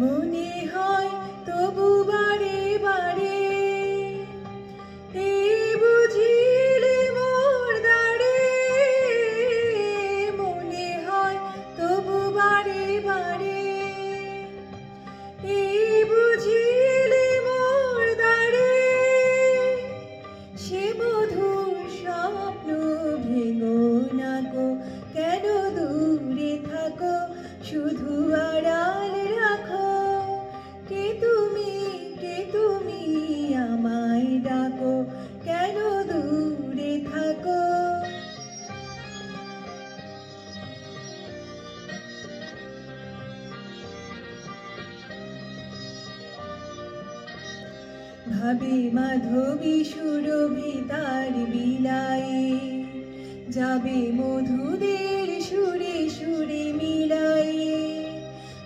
মনে হয় তবু বারে বারে। এই বুঝিলে মোর দাঁড়ে মনে হয় তবু বারে বারে। এই বুঝিলে মোর দাঁড়ে সে মধুর স্বপ্ন ভেঙো না গো, কেন দূরে থাকো? শুধু আড়াল ভাবে মাধবী সুরভি তার বিলায়ে যাবে মধুদের সুরে সুরে মিলায়ে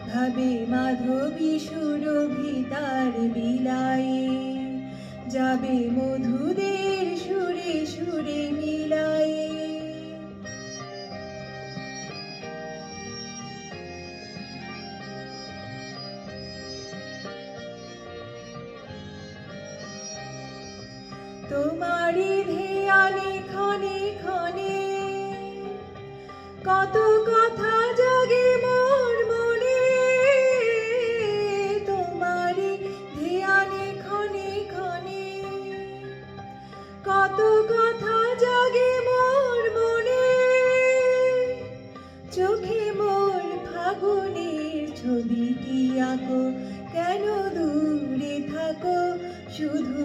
ভাবে মাধবী সুরভি তার বিলায়ে যাবে মধুদের তোমারি ধ্যানে ক্ষণে ক্ষণে কত কথা জাগে মোর মনে। তোমারি ধ্যানে ক্ষণে ক্ষণে কত কথা জাগে মোর মনে। চোখে মোর ফাগুনের ছবিটি আঁকো? কেন দূরে থাকো? শুধু